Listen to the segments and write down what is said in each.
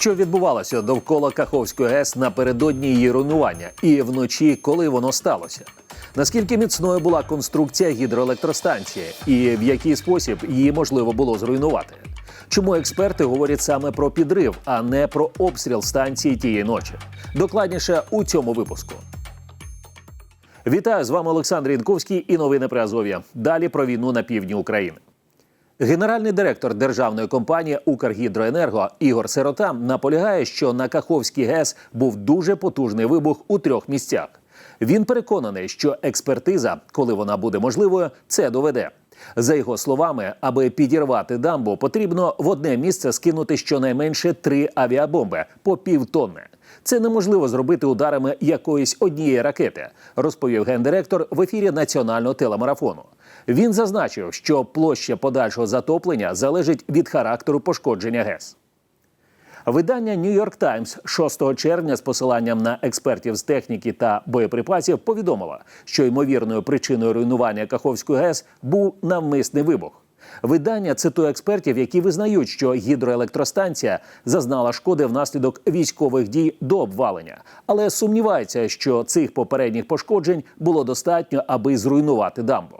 Що відбувалося довкола Каховської ГЕС напередодні її руйнування і вночі, коли воно сталося? Наскільки міцною була конструкція гідроелектростанції, і в який спосіб її можливо було зруйнувати? Чому експерти говорять саме про підрив, а не про обстріл станції тієї ночі? Докладніше у цьому випуску. Вітаю з вами Олександр Інковський і новини при Азов'я. Далі про війну на півдні України. Генеральний директор державної компанії Укргідроенерго Ігор Сирота наполягає, що на Каховській ГЕС був дуже потужний вибух у трьох місцях. Він переконаний, що експертиза, коли вона буде можливою, це доведе. За його словами, аби підірвати дамбу, потрібно в одне місце скинути щонайменше три авіабомби по півтонни. Це неможливо зробити ударами якоїсь однієї ракети, розповів гендиректор в ефірі національного телемарафону. Він зазначив, що площа подальшого затоплення залежить від характеру пошкодження ГЕС. Видання New York Times 6 червня з посиланням на експертів з техніки та боєприпасів повідомило, що ймовірною причиною руйнування Каховської ГЕС був навмисний вибух. Видання цитує експертів, які визнають, що гідроелектростанція зазнала шкоди внаслідок військових дій до обвалення, але сумніваються, що цих попередніх пошкоджень було достатньо, аби зруйнувати дамбу.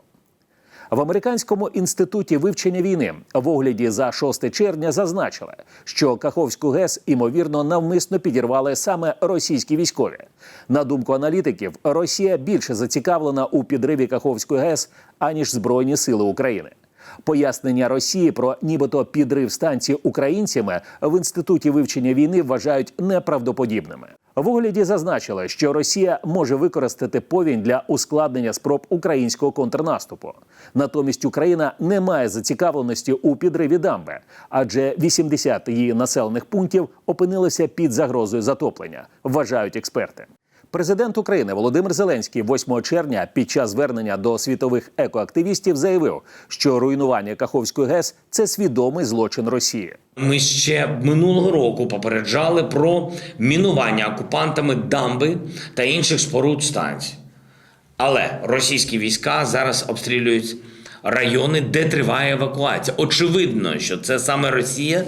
В американському інституті вивчення війни в огляді за 6 червня зазначили, що Каховську ГЕС ймовірно навмисно підірвали саме російські військові. На думку аналітиків, Росія більше зацікавлена у підриві Каховської ГЕС аніж Збройні Сили України. Пояснення Росії про нібито підрив станції українцями в інституті вивчення війни вважають неправдоподібними. В огляді зазначили, що Росія може використати повінь для ускладнення спроб українського контрнаступу. Натомість Україна не має зацікавленості у підриві дамби, адже 80 її населених пунктів опинилися під загрозою затоплення, вважають експерти. Президент України Володимир Зеленський 8 червня під час звернення до світових екоактивістів заявив, що руйнування Каховської ГЕС це свідомий злочин Росії. Ми ще минулого року попереджали про мінування окупантами дамби та інших споруд станцій. Але російські війська зараз обстрілюють райони, де триває евакуація. Очевидно, що це саме Росія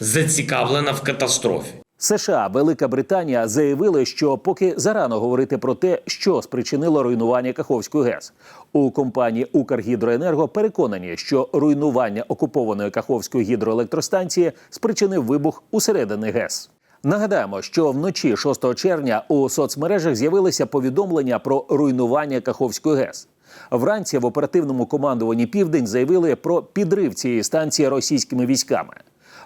зацікавлена в катастрофі. США, Велика Британія заявили, що поки зарано говорити про те, що спричинило руйнування Каховської ГЕС. У компанії Укргідроенерго переконані, що руйнування окупованої Каховської гідроелектростанції спричинив вибух усередині ГЕС. Нагадаємо, що вночі 6 червня у соцмережах з'явилися повідомлення про руйнування Каховської ГЕС. Вранці в оперативному командуванні Південь заявили про підрив цієї станції російськими військами.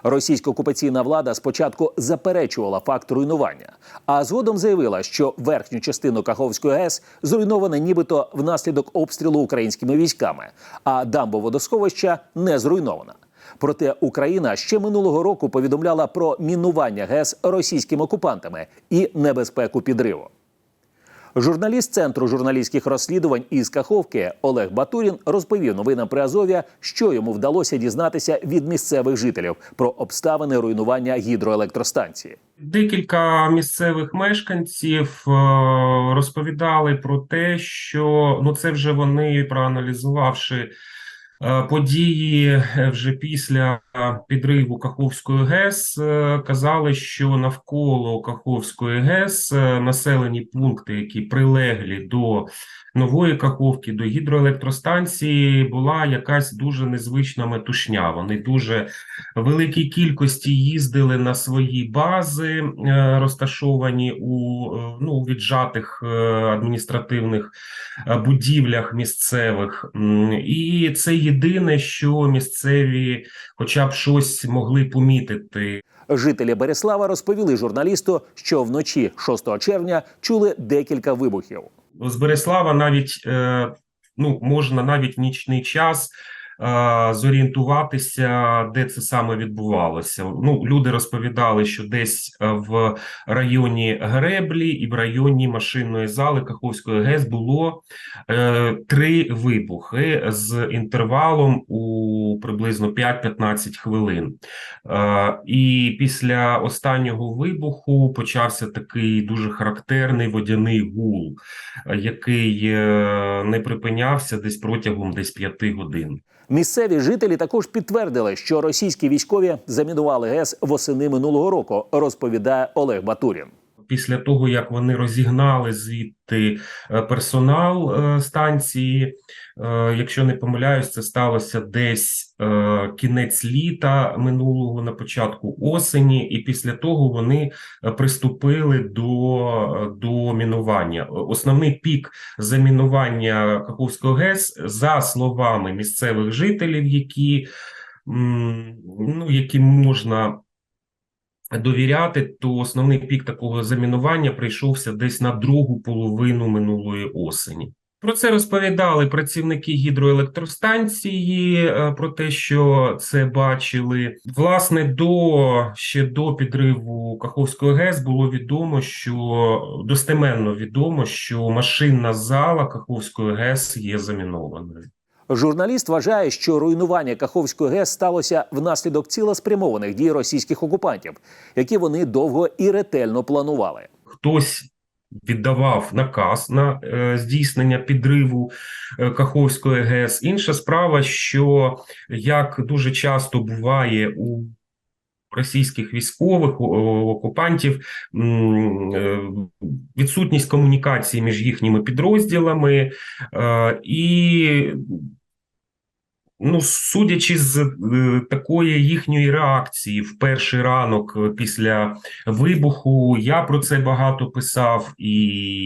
Російська окупаційна влада спочатку заперечувала факт руйнування, а згодом заявила, що верхню частину Каховської ГЕС зруйнована нібито внаслідок обстрілу українськими військами, а дамбо водосховища не зруйнована. Проте Україна ще минулого року повідомляла про мінування ГЕС російськими окупантами і небезпеку підриву. Журналіст центру журналістських розслідувань із Каховки Олег Батурін розповів новинам при Азов'я, що йому вдалося дізнатися від місцевих жителів про обставини руйнування гідроелектростанції. Декілька місцевих мешканців е, розповідали про те, що ну це вже вони проаналізувавши події е, вже після підриву Каховської ГЕС, е, казали, що навколо Каховської ГЕС е, населені пункти, які прилеглі до нової Каховки, до гідроелектростанції, була якась дуже незвична метушня. Вони дуже великій кількості їздили на свої бази, е, розташовані у е, ну, віджатих е, адміністративних е, будівлях місцевих. І це єдине, що місцеві, хоча б щось могли помітити. Жителі Береслава розповіли журналісту, що вночі 6 червня чули декілька вибухів. З Береслава навіть е, ну, можна навіть в нічний час зорієнтуватися, де це саме відбувалося. Ну, люди розповідали, що десь е, в районі Греблі і в районі машинної зали Каховської ГЕС було е, три вибухи з інтервалом у приблизно 5-15 хвилин. Е, і після останнього вибуху почався такий дуже характерний водяний гул, е, який е, не припинявся десь протягом десь 5 годин. Місцеві жителі також підтвердили, що російські військові замінували ГЕС восени минулого року, розповідає Олег Батурін. Після того, як вони розігнали звідти е, персонал е, станції, е, якщо не помиляюсь, це сталося десь кінець літа минулого на початку осені, і після того вони приступили до, до мінування. Основний пік замінування Каховського ГЕС, за словами місцевих жителів, які, ну, які можна довіряти, то основний пік такого замінування прийшовся десь на другу половину минулої осені. Про це розповідали працівники гідроелектростанції, е, про те, що це бачили. Власне, до ще до підриву Каховської ГЕС було відомо, що достеменно відомо, що машинна зала Каховської ГЕС є замінованою. Журналіст вважає, що руйнування Каховської ГЕС сталося внаслідок цілеспрямованих дій російських окупантів, які вони довго і ретельно планували. хтось віддавав наказ на е, здійснення підриву е, Каховської ГЕС. Інша справа, що як дуже часто буває у російських військових окупантів е, відсутність комунікації між їхніми підрозділами і Ну, судячи з е, такої їхньої реакції в перший ранок е, після вибуху, я про це багато писав, і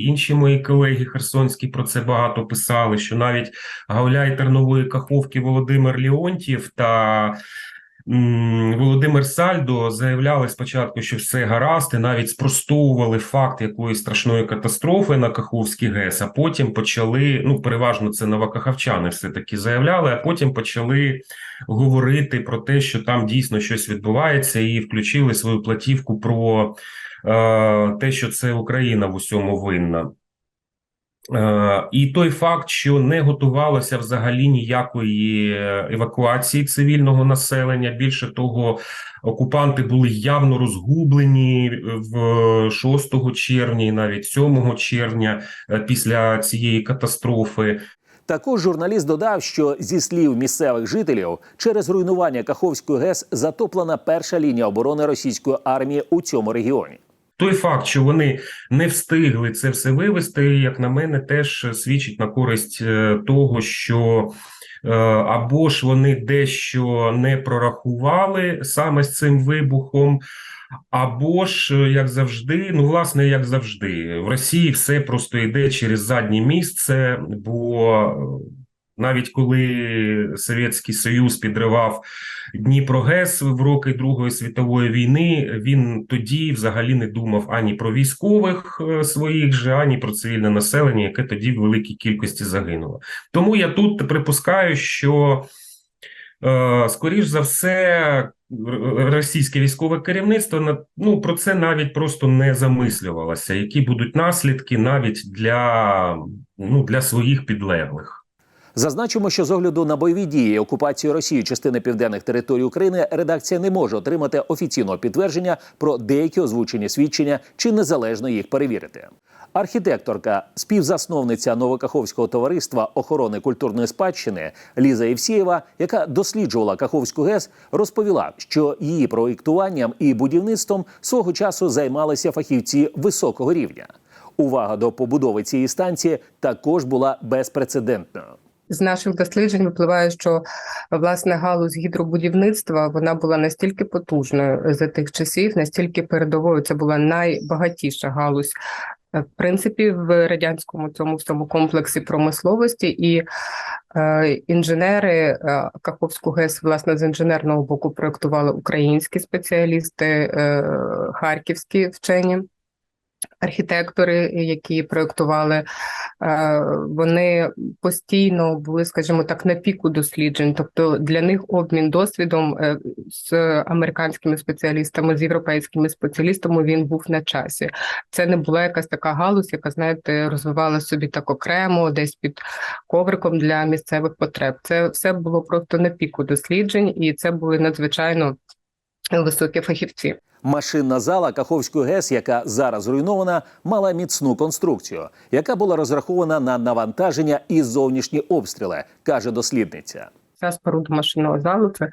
інші мої колеги херсонські про це багато писали. Що навіть гауляйтер нової каховки Володимир Леонтів та Володимир Сальдо заявляли спочатку, що все гаразд, і навіть спростовували факт якоїсь страшної катастрофи на Каховській ГЕС, а потім почали, ну переважно це новокахавчани все таки заявляли, а потім почали говорити про те, що там дійсно щось відбувається, і включили свою платівку про е, те, що це Україна в усьому винна. Е, І той факт, що не готувалося взагалі ніякої евакуації цивільного населення. Більше того, окупанти були явно розгублені в 6 червня навіть 7 червня е, після цієї катастрофи. Також журналіст додав, що зі слів місцевих жителів, через руйнування Каховської ГЕС затоплена перша лінія оборони російської армії у цьому регіоні. Той факт, що вони не встигли це все вивести, як на мене, теж свідчить на користь е, того, що е, або ж вони дещо не прорахували саме з цим вибухом, або ж, е, як завжди, ну, власне, як завжди, в Росії все просто йде через заднє місце, бо навіть коли Совєтський Союз підривав Дніпрогес в роки Другої світової війни, він тоді взагалі не думав ані про військових е, своїх же, ані про цивільне населення, яке тоді в великій кількості загинуло. Тому я тут припускаю, що е, скоріш за все російське військове керівництво ну, про це навіть просто не замислювалося, які будуть наслідки навіть для, ну, для своїх підлеглих. Зазначимо, що з огляду на бойові дії і окупацію Росії частини південних територій України редакція не може отримати офіційного підтвердження про деякі озвучені свідчення чи незалежно їх перевірити. Архітекторка, співзасновниця Новокаховського товариства охорони культурної спадщини Ліза Євсієва, яка досліджувала Каховську ГЕС, розповіла, що її проєктуванням і будівництвом свого часу займалися фахівці високого рівня. Увага до побудови цієї станції також була безпрецедентною. З наших досліджень випливає, що власне галузь гідробудівництва вона була настільки потужною за тих часів, настільки передовою. Це була найбагатіша галузь. е, В принципі, в радянському цьому всьому комплексі промисловості і е, інженери е, Каховську ГЕС власне з інженерного боку проектували українські спеціалісти, харківські вчені. Архітектори, які проектували, е, вони постійно були, скажімо так, на піку досліджень. Тобто для них обмін досвідом е, з американськими спеціалістами, з європейськими спеціалістами він був на часі. Це не була якась така галузь, яка знаєте, розвивала собі так окремо, десь під ковриком для місцевих потреб. Це все було просто на піку досліджень, і це були надзвичайно високі фахівці. Машинна зала Каховської ГЕС, яка зараз зруйнована, мала міцну конструкцію, яка була розрахована на навантаження і зовнішні обстріли, каже дослідниця. Ця споруда машинного залу це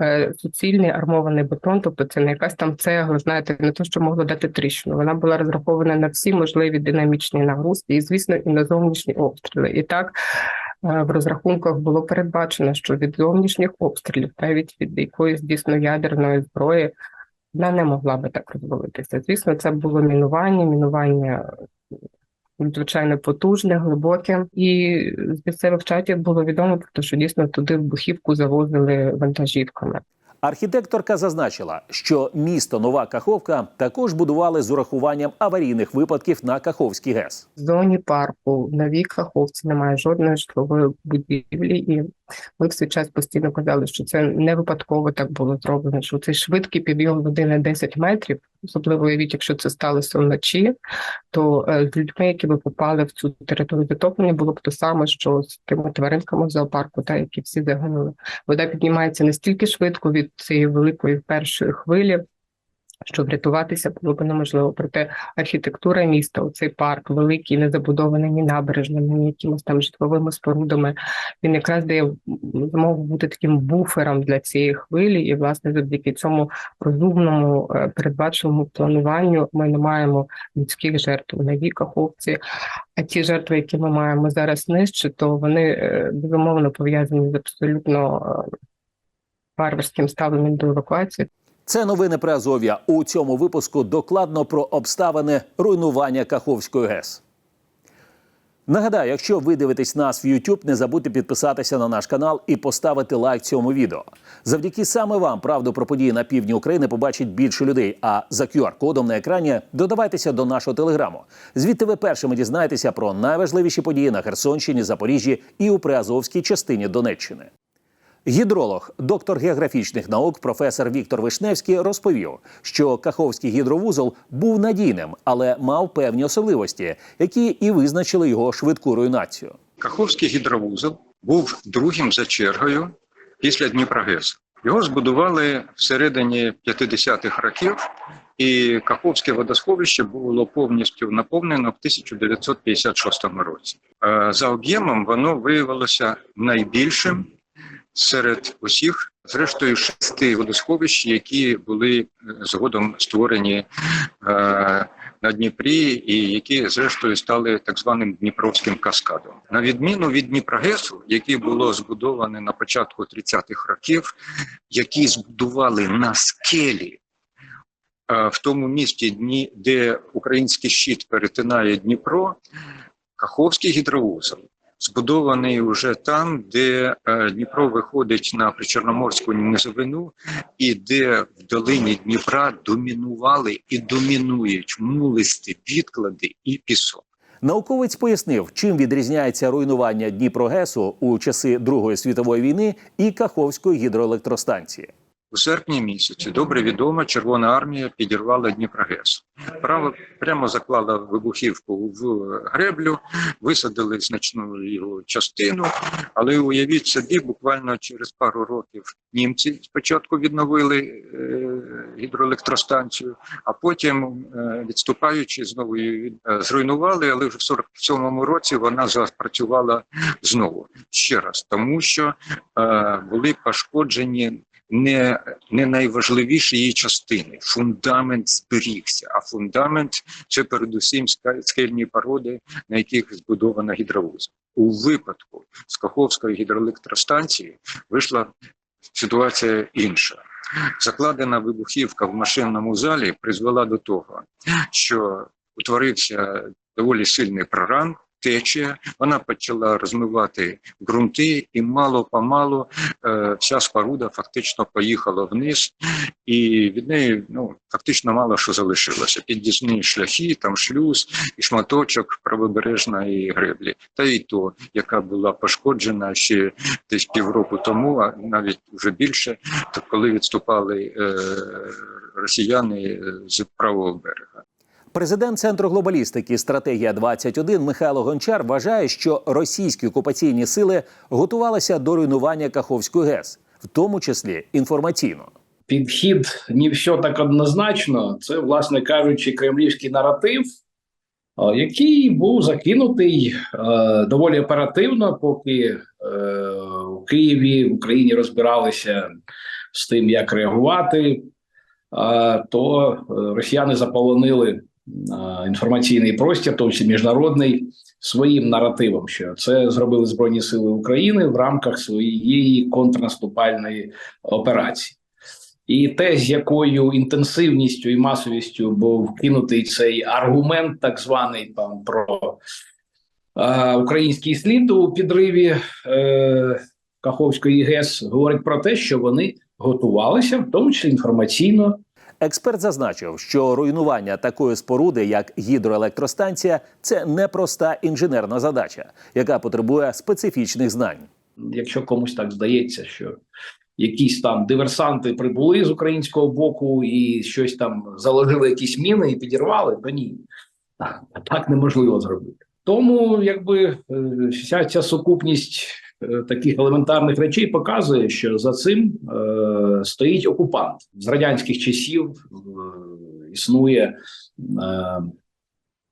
е, суцільний армований бетон, тобто це не якась там цегла, знаєте, не те, що могло дати тріщину. Вона була розрахована на всі можливі динамічні нагрузки, і звісно, і на зовнішні обстріли. І так е, в розрахунках було передбачено, що від зовнішніх обстрілів, навіть від якоїсь дійсно ядерної зброї, вона не могла би так розвалитися. Звісно, це було мінування, мінування надзвичайно потужне, глибоке. І з місцевих чатів було відомо про те, що дійсно туди вибухівку завозили вантажівками. Архітекторка зазначила, що місто Нова Каховка також будували з урахуванням аварійних випадків на Каховський ГЕС. В зоні парку в новій Каховці немає жодної житлової будівлі, і ми в свій час постійно казали, що це не випадково так було зроблено. Що цей швидкий підйом води на 10 метрів, особливо уявіть, якщо це сталося вночі, то е, з людьми, які би попали в цю територію затоплення, було б те саме, що з тими тваринками в зоопарку, та які всі загинули. Вода піднімається настільки швидко від цієї великої першої хвилі. Що врятуватися було б неможливо. Проте архітектура міста, оцей парк великий, не забудований ні набережними, ні якимось там житловими спорудами. Він якраз дає змогу бути таким буфером для цієї хвилі, і власне завдяки цьому розумному е, передбаченому плануванню ми не маємо людських жертв у новій каховці. А ті жертви, які ми маємо зараз нижче, то вони е, безумовно пов'язані з абсолютно е, варварським ставленням до евакуації. Це новини про Азов'я. У цьому випуску докладно про обставини руйнування Каховської ГЕС. Нагадаю, якщо ви дивитесь нас в YouTube, не забудьте підписатися на наш канал і поставити лайк цьому відео. Завдяки саме вам правду про події на півдні України побачить більше людей. А за QR-кодом на екрані додавайтеся до нашого телеграму. Звідти ви першими дізнаєтеся про найважливіші події на Херсонщині, Запоріжжі і у приазовській частині Донеччини. Гідролог, доктор географічних наук, професор Віктор Вишневський розповів, що Каховський гідровузол був надійним, але мав певні особливості, які і визначили його швидку руйнацію. Каховський гідровузол був другим за чергою після Дніпрогесу. Його збудували всередині 50-х років, і Каховське водосховище було повністю наповнено в 1956 році. Е, За об'ємом воно виявилося найбільшим серед усіх, зрештою, шести водосховищ, які були е, згодом створені е, на Дніпрі, і які зрештою стали так званим Дніпровським каскадом. На відміну від Дніпрогесу, який було збудоване на початку 30-х років, які збудували на скелі. е, В тому місті, дні, де український щит перетинає Дніпро, Каховський гідровузол збудований уже там, де е, Дніпро виходить на причорноморську низовину, і де в долині Дніпра домінували і домінують мулисти, відклади і пісок. Науковець пояснив, чим відрізняється руйнування Дніпрогесу у часи Другої світової війни і Каховської гідроелектростанції. У серпні місяці добре відомо, Червона армія підірвала Дніпрогес. Право прямо заклала вибухівку в греблю, висадили значну його частину. Але уявіть собі, буквально через пару років німці спочатку відновили е, гідроелектростанцію, а потім, е, відступаючи, знову її е, зруйнували. Але вже в 47-му році вона запрацювала знову ще раз, тому що були пошкоджені не, не найважливіші її частини. Фундамент зберігся, а фундамент це передусім скельні породи, на яких збудована гідровуза. У випадку з Каховської гідроелектростанції вийшла ситуація інша. Закладена вибухівка в машинному залі призвела до того, що утворився доволі сильний проран. Течія, вона почала розмивати ґрунти, і мало помалу е, вся споруда фактично поїхала вниз, і від неї ну фактично мало що залишилося. Під'їзні шляхи, там шлюз і шматочок правобережної греблі, та й то, яка була пошкоджена ще десь півроку тому, а навіть вже більше, то коли відступали е, росіяни е, з правого берега. Президент центру глобалістики Стратегія 21 Михайло Гончар вважає, що російські окупаційні сили готувалися до руйнування Каховської ГЕС, в тому числі інформаційно. підхід не все так однозначно. Це, власне кажучи, кремлівський наратив, який був закинутий е, доволі оперативно, поки е, Києві, в Україні розбиралися з тим, як реагувати, е, то росіяни заполонили інформаційний простір, тому міжнародний, своїм наративом, що це зробили Збройні Сили України в рамках своєї контрнаступальної операції. І те, з якою інтенсивністю і масовістю був вкинутий цей аргумент, так званий там про е, український слід у підриві е, Каховської ГЕС, говорить про те, що вони готувалися, в тому числі інформаційно Експерт зазначив, що руйнування такої споруди, як гідроелектростанція, це непроста інженерна задача, яка потребує специфічних знань. якщо комусь так здається, що якісь там диверсанти прибули з українського боку і щось там заложили якісь міни і підірвали, то ні, так, неможливо зробити. Тому якби е, вся ця сукупність таких елементарних речей показує, що за цим е, стоїть окупант з радянських часів. Е, існує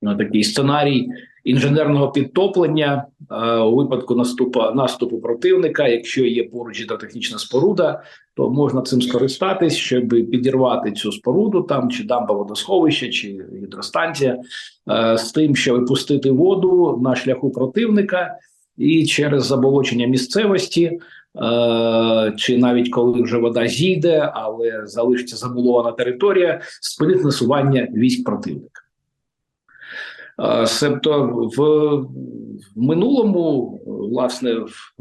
е, такий сценарій інженерного підтоплення е, у випадку наступу наступу противника. Якщо є поруч гідротехнічна споруда, то можна цим скористатись, щоб підірвати цю споруду, там чи дамба водосховище, чи гідростанція, е, з тим, щоб випустити воду на шляху противника, і через заболочення місцевості. е, Чи навіть коли вже вода зійде, але залишиться забулована територія, спинити насування військ противника. Е, Себто в, в минулому, власне, в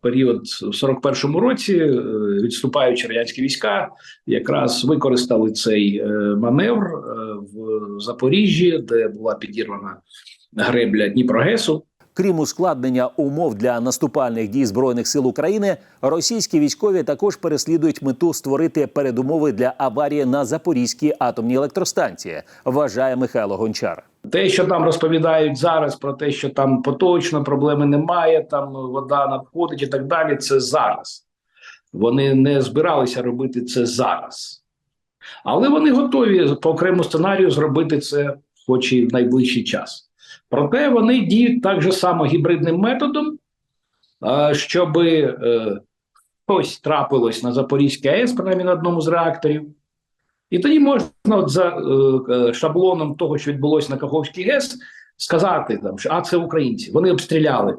період в 41-му році е, відступаючі радянські війська якраз використали цей маневр в Запоріжжі, де була підірвана гребля Дніпрогесу. Крім ускладнення умов для наступальних дій збройних сил України, російські військові також переслідують мету створити передумови для аварії на Запорізькій атомній електростанції, вважає Михайло Гончар. Те, що там розповідають зараз про те, що там поточно проблеми немає, там вода надходить і так далі. Це зараз. Вони не збиралися робити це зараз, але вони готові по окремому сценарію зробити це, хоч і в найближчий час. Проте вони діють так же само гібридним методом, е, щоб щось трапилось на Запорізькій АЕС, принаймні на одному з реакторів. І тоді можна от за е, е, шаблоном того, що відбулося на Каховській ГЕС, сказати там, що а це українці. Вони обстріляли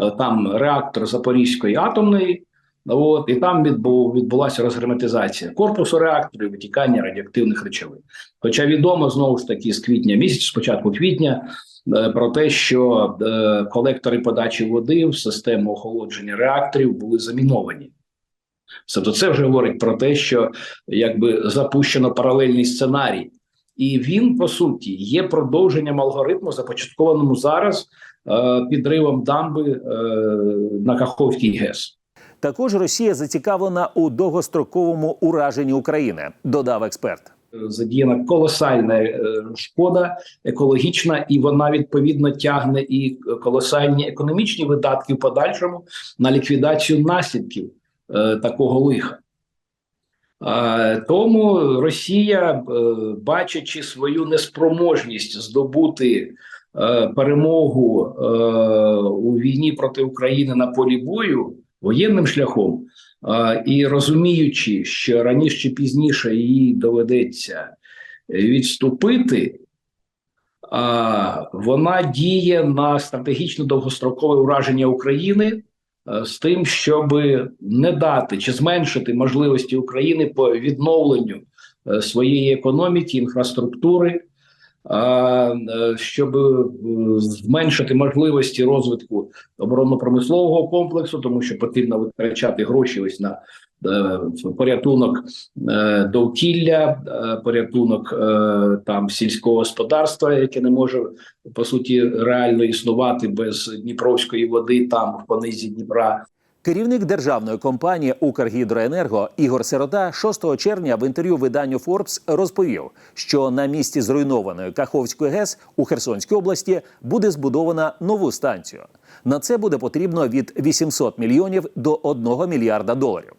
е, там реактор Запорізької атомної, от, і там відбу, відбулася розгерметизація корпусу реактору і витікання радіоактивних речовин. Хоча відомо знову ж таки з квітня місяця, спочатку квітня, е, про те, що е, колектори подачі води в систему охолодження реакторів були заміновані. Тобто це вже говорить про те, що якби запущено паралельний сценарій, і він по суті є продовженням алгоритму, започаткованому зараз е, підривом дамби е, на Каховській ГЕС. Також Росія зацікавлена у довгостроковому ураженні України, додав експерт. Задіяна колосальна е, шкода екологічна, і вона відповідно тягне і колосальні економічні видатки в подальшому на ліквідацію наслідків е, такого лиха. Тому Росія, е, бачачи свою неспроможність здобути перемогу у війні проти України на полі бою воєнним шляхом, і розуміючи, що раніше чи пізніше їй доведеться відступити, вона діє на стратегічно довгострокове ураження України е, з тим, щоб не дати чи зменшити можливості України по відновленню е, своєї економіки, інфраструктури, щоб е, зменшити можливості розвитку оборонно-промислового комплексу, тому що потрібно витрачати гроші ось на е, порятунок е, довкілля, е, порятунок е, там сільського господарства, яке не може по суті реально існувати без дніпровської води, там в понизі Дніпра. Керівник державної компанії Укргідроенерго Ігор Сирота 6 червня в інтерв'ю виданню Forbes розповів, що на місці зруйнованої Каховської ГЕС у Херсонській області буде збудована нову станцію. На це буде потрібно від 800 мільйонів до 1 мільярда доларів.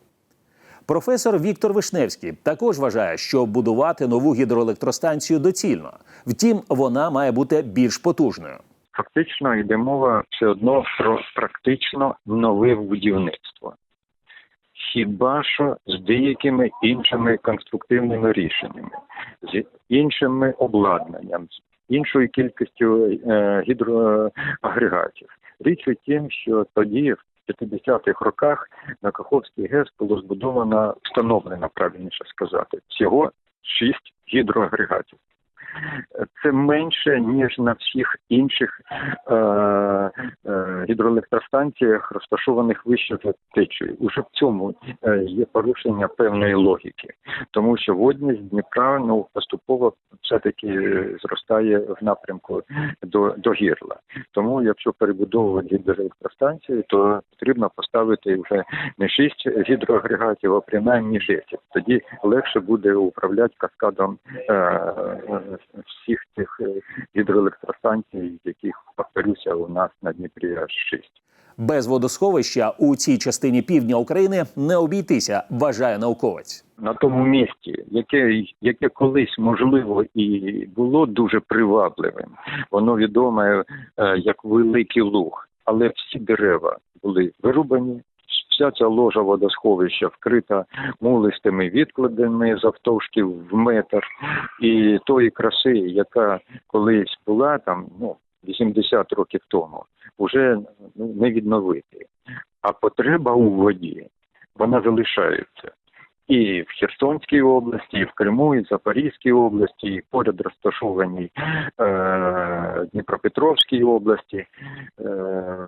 Професор Віктор Вишневський також вважає, що будувати нову гідроелектростанцію доцільно. Втім, вона має бути більш потужною. Фактично йде мова все одно про практично нове будівництво. хіба що з деякими іншими конструктивними рішеннями, з іншими обладнанням, з іншою кількістю е, гідроагрегатів. Річ у тім, що тоді, в 50-х роках, на Каховський ГЕС було збудовано, встановлено, правильніше сказати, всього шість гідроагрегатів. Це менше ніж на всіх інших е, е, гідроелектростанціях, розташованих вище за течею. Уже в цьому е, є порушення певної логіки, тому що водність Дніпра ну поступово все таки зростає в напрямку до, до гірла. Тому, якщо перебудовувати гідроелектростанції, то потрібно поставити вже не 6 гідроагрегатів, а принаймні 10. Тоді легше буде управляти каскадом е, всіх цих е, гідроелектростанцій, яких повторюся у нас на Дніпрі аж 6. Без водосховища у цій частині півдня України не обійтися, вважає науковець. на тому місці, яке, яке колись можливо і було дуже привабливим, воно відоме е, як Великий Луг, але всі дерева були вирубані. Вся ця ложа водосховища вкрита мулистими відкладами завтовшки в метр, і тої краси, яка колись була там, ну 80 років тому, вже ну, не відновити. А потреба у воді вона залишається і в Херсонській області, і в Криму, і в Запорізькій області, і поряд розташованій е, Дніпропетровській області. Е,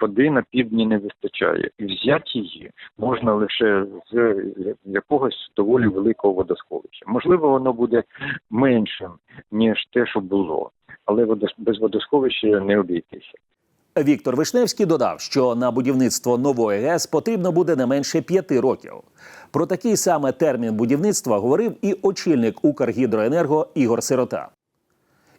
Води на півдні не вистачає, і взяти її можна лише з якогось доволі великого водосховища. Можливо, воно буде меншим ніж те, що було, але без водосховища не обійтися. Віктор Вишневський додав, що на будівництво нової ГЕС потрібно буде не менше п'яти років. Про такий саме термін будівництва говорив і очільник Укргідроенерго Ігор Сирота.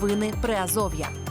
Новини Приазов'я.